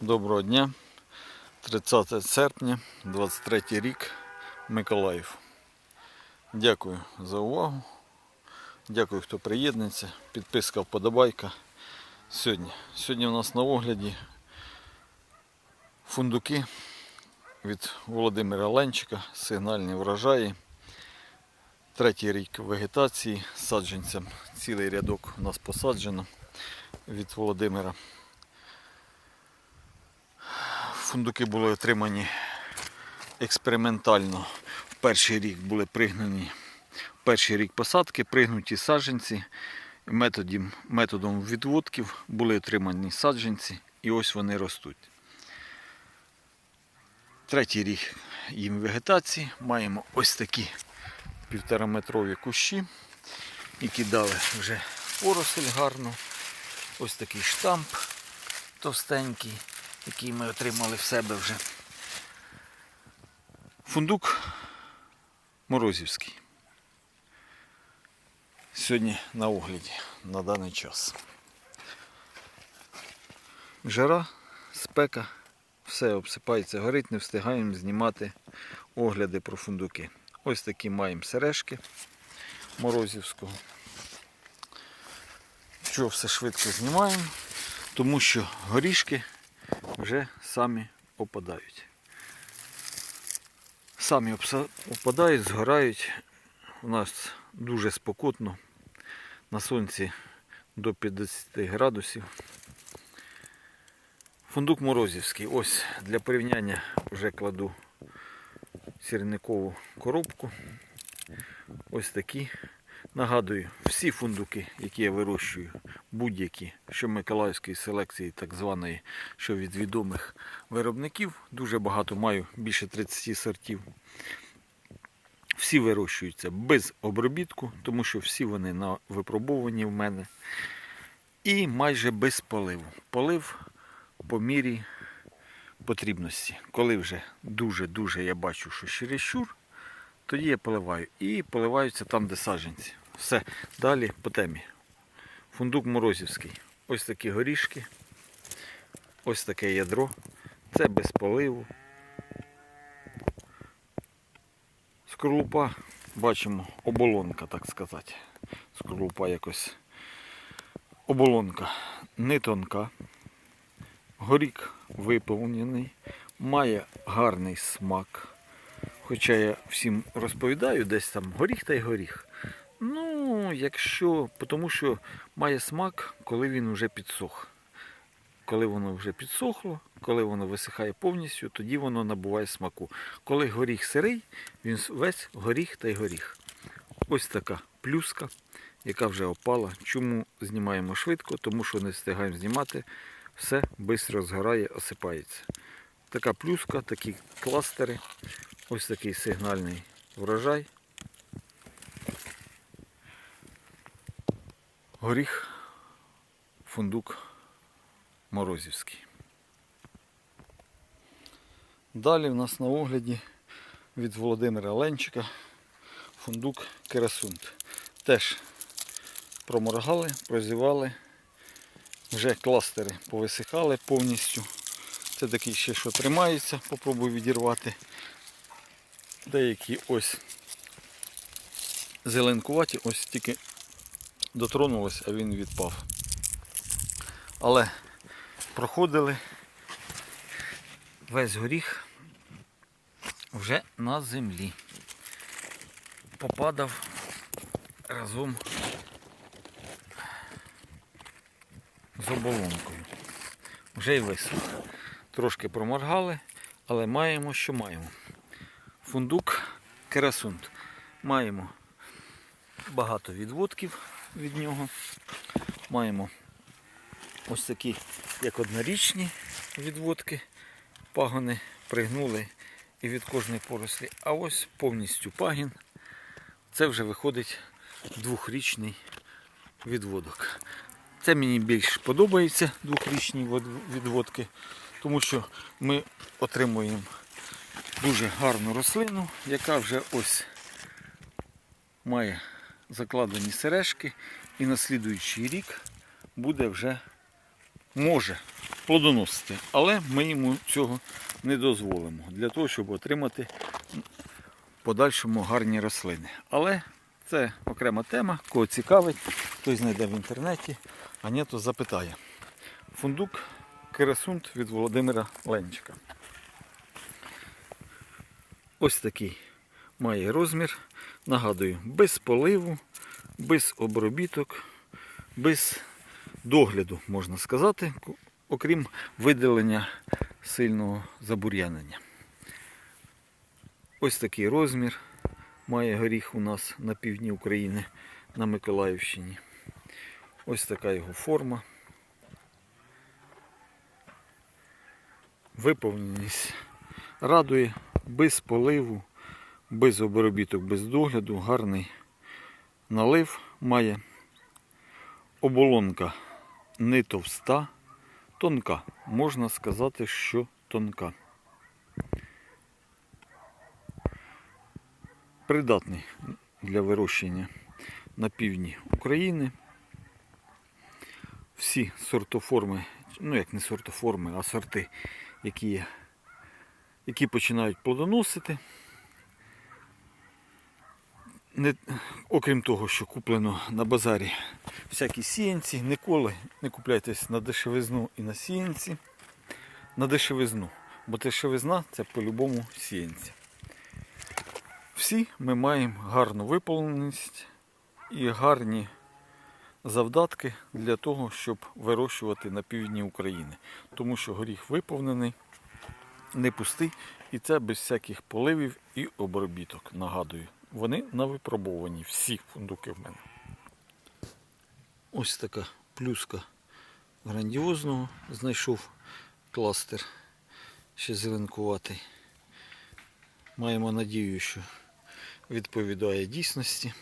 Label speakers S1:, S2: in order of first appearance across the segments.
S1: Доброго дня. 30 серпня, 23 рік, Миколаїв. Дякую за увагу. Дякую, хто приєднується. Підписка, вподобайка. Сьогодні. Сьогодні у нас на огляді фундуки від Володимира Ленчика, сигнальні врожаї. Третій рік вегетації саджанцям. Цілий рядок у нас посаджено від Володимира. Фундуки були отримані експериментально. В перший рік були пригнані. Перший рік посадки, пригнуті саджанці. Методом, методом відводків були отримані саджанці і ось вони ростуть. Третій рік їм вегетації. Маємо ось такі півтораметрові кущі, які дали вже поросль гарну. Ось такий штамп товстенький, який ми отримали в себе вже. Фундук Морозівський. Сьогодні на огляді на даний час. Жара, спека, все обсипається, горить, не встигаємо знімати огляди про фундуки. Ось такі маємо сережки Морозівського. Що все швидко знімаємо, тому що горішки вже самі опадають. Самі опадають, згорають. У нас дуже спокутно. На сонці до 50 градусів. Фундук Морозівський. Ось для порівняння вже кладу сірникову коробку. Ось такі. Нагадую, всі фундуки, які я вирощую, будь-які, що Миколаївської селекції, так званої, що від відомих виробників, дуже багато маю, більше 30 сортів. Всі вирощуються без обробітку, тому що всі вони на випробовані в мене. І майже без поливу. Полив по мірі потрібності. Коли вже дуже-дуже я бачу, що чересчур, тоді я поливаю. І поливаються там, де саджанці. Все, далі по темі. Фундук Морозівський. Ось такі горішки. Ось таке ядро. Це без поливу. Скорлупа, бачимо, оболонка, так сказати. Скорлупа якось. Оболонка не тонка. Горік виповнений, має гарний смак. Хоча я всім розповідаю, десь там горіх та й горіх. Якщо, тому що має смак, коли він вже підсох. Коли воно вже підсохло, коли воно висихає повністю, тоді воно набуває смаку. Коли горіх сирий, він весь горіх та й горіх. Ось така плюска, яка вже опала. Чому знімаємо швидко? Тому що не встигаємо знімати, все швидко згорає, осипається. Така плюска, такі кластери. Ось такий сигнальний врожай. Горіх, фундук Морозівський. Далі в нас на огляді від Володимира Ленчика фундук Керасунт. Теж проморгали, прозівали, вже кластери повисихали повністю. Це такий ще, що тримається, попробую відірвати. Деякі ось зеленкуваті, ось тільки дотронулись, а він відпав. Але проходили весь горіх вже на землі. Попадав разом з оболонкою. Вже й висох. Трошки проморгали, але маємо, що маємо. Фундук керасунт. Маємо багато відводків від нього. Маємо ось такі, як однорічні відводки, пагони пригнули і від кожної порослі. А ось повністю пагін. Це вже виходить двохрічний відводок. Це мені більш подобається двохрічні відводки, тому що ми отримуємо дуже гарну рослину, яка вже ось має закладені сережки і на слідуючий рік буде вже може плодоносити, але ми йому цього не дозволимо для того, щоб отримати в подальшому гарні рослини. Але це окрема тема, кого цікавить, той знайде в інтернеті, а ні, то запитає. Фундук Керасунт від Володимира Ленчика. Ось такий має розмір. Нагадую, без поливу, без обробіток, без догляду, можна сказати, окрім видалення сильного забур'янення. Ось такий розмір має горіх у нас на півдні України на Миколаївщині. Ось така його форма. Виповненість радує без поливу, без обробіток, без догляду, гарний налив має. Оболонка не товста, тонка. Можна сказати, що тонка. Придатний для вирощення на півдні України. Всі сортоформи, ну як не сортоформи, а сорти, які, які починають плодоносити. Не, окрім того, що куплено на базарі всякі сіянці, ніколи не купляйтесь на дешевизну і на сіянці. На дешевизну. Бо дешевизна це по-любому сіянці. Всі ми маємо гарну виповненість і гарні завдатки для того, щоб вирощувати на півдні України. Тому що горіх виповнений, не пустий, і це без всяких поливів і обробіток. Нагадую, вони на випробовані, всі фундуки в мене. Ось така плюска грандіозного. Знайшов кластер ще зеленкуватий. Маємо надію, що відповідає дійсності.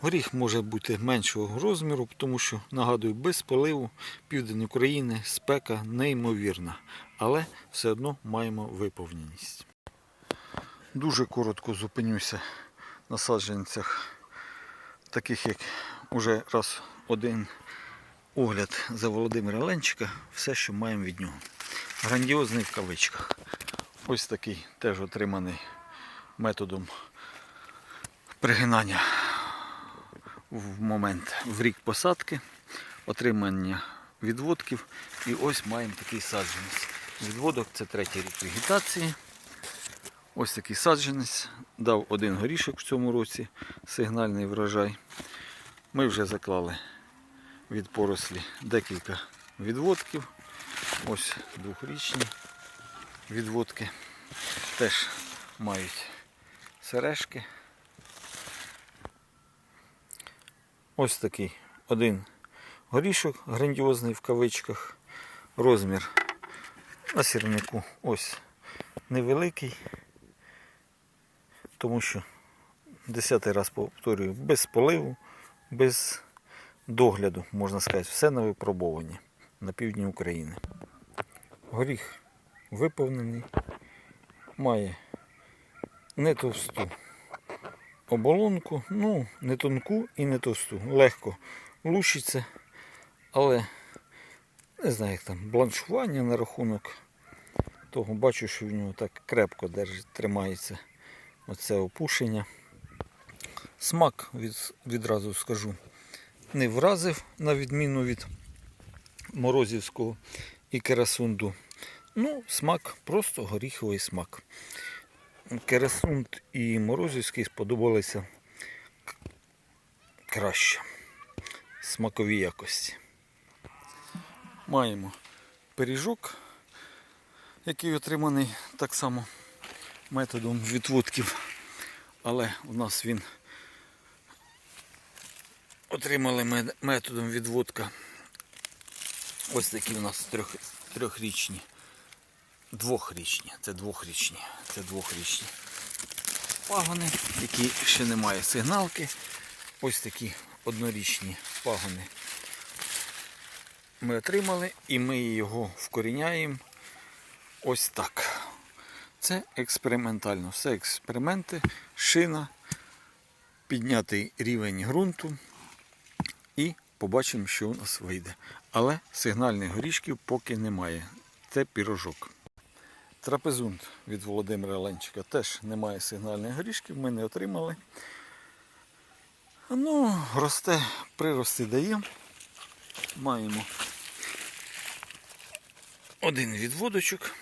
S1: Горіх може бути меншого розміру, тому що, нагадую, без поливу південь України спека неймовірна, але все одно маємо виповненість. Дуже коротко зупинюся на саджанцях, таких як уже раз один огляд за Володимира Ленчика, все, що маємо від нього. Грандіозний в кавичках. Ось такий теж отриманий методом пригинання в момент в рік посадки, отримання відводків. І ось маємо такий саджанець. Відводок це третій рік вегетації. Ось такий саджанець. Дав один горішок в цьому році, сигнальний врожай. Ми вже заклали від порослі декілька відводків. Ось двохрічні відводки. Теж мають сережки. Ось такий один горішок грандіозний в кавичках. Розмір на сірнику ось невеликий, тому що десятий раз повторюю, без поливу, без догляду, можна сказати, все на випробовані на півдні України. Горіх виповнений, має не товсту оболонку, ну, не тонку і не товсту. Легко лущиться, але не знаю, як там бланшування на рахунок того, бачу, що в нього так крепко держить, тримається оце опушення. Смак від, відразу скажу не вразив, на відміну від морозівського і керасунду. Ну, смак, просто горіховий смак. Керасунд і морозівський сподобалися краще. Смакові якості. Маємо пиріжок, який отриманий так само методом відводків, але у нас він отримали методом відводка. Ось такі у нас трьох, трьохрічні. Двохрічні. Це двохрічні. Це двохрічні пагони, які ще не мають сигналки. Ось такі однорічні пагони ми отримали і ми його вкоріняємо ось так. Це експериментально. Все експерименти, шина, піднятий рівень ґрунту і побачимо, що у нас вийде. Але сигнальних горішків поки немає. Це пірожок. Трапезунт від Володимира Ленчика теж немає сигнальних горішків, ми не отримали. Ну, росте, прирости дає. Маємо один відводочок.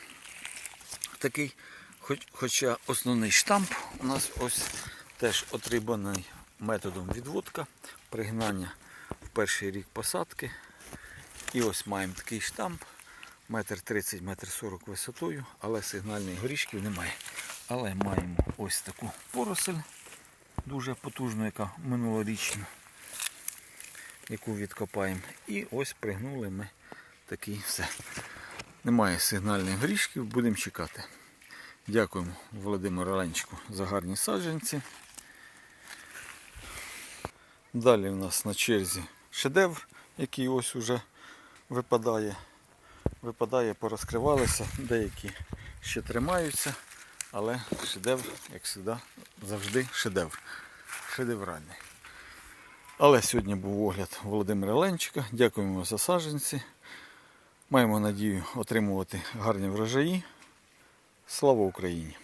S1: Такий, хоч, хоча основний штамп у нас ось теж отриманий методом відводка, пригнання в перший рік посадки. І ось маємо такий штамп, метр 30, метр 40 висотою, але сигнальних горішків немає. Але маємо ось таку поросель, дуже потужну, яка минулорічна, яку відкопаємо. І ось пригнули ми такий все. Немає сигнальних горішків, будемо чекати. Дякуємо Володимиру Ленчику за гарні саджанці. Далі у нас на черзі шедевр, який ось уже випадає. Випадає, порозкривалися, деякі ще тримаються, але шедевр, як завжди, завжди шедевр. Шедевральний. Але сьогодні був огляд Володимира Ленчика. Дякуємо за саджанці. Маємо надію отримувати гарні врожаї. Слава Україні!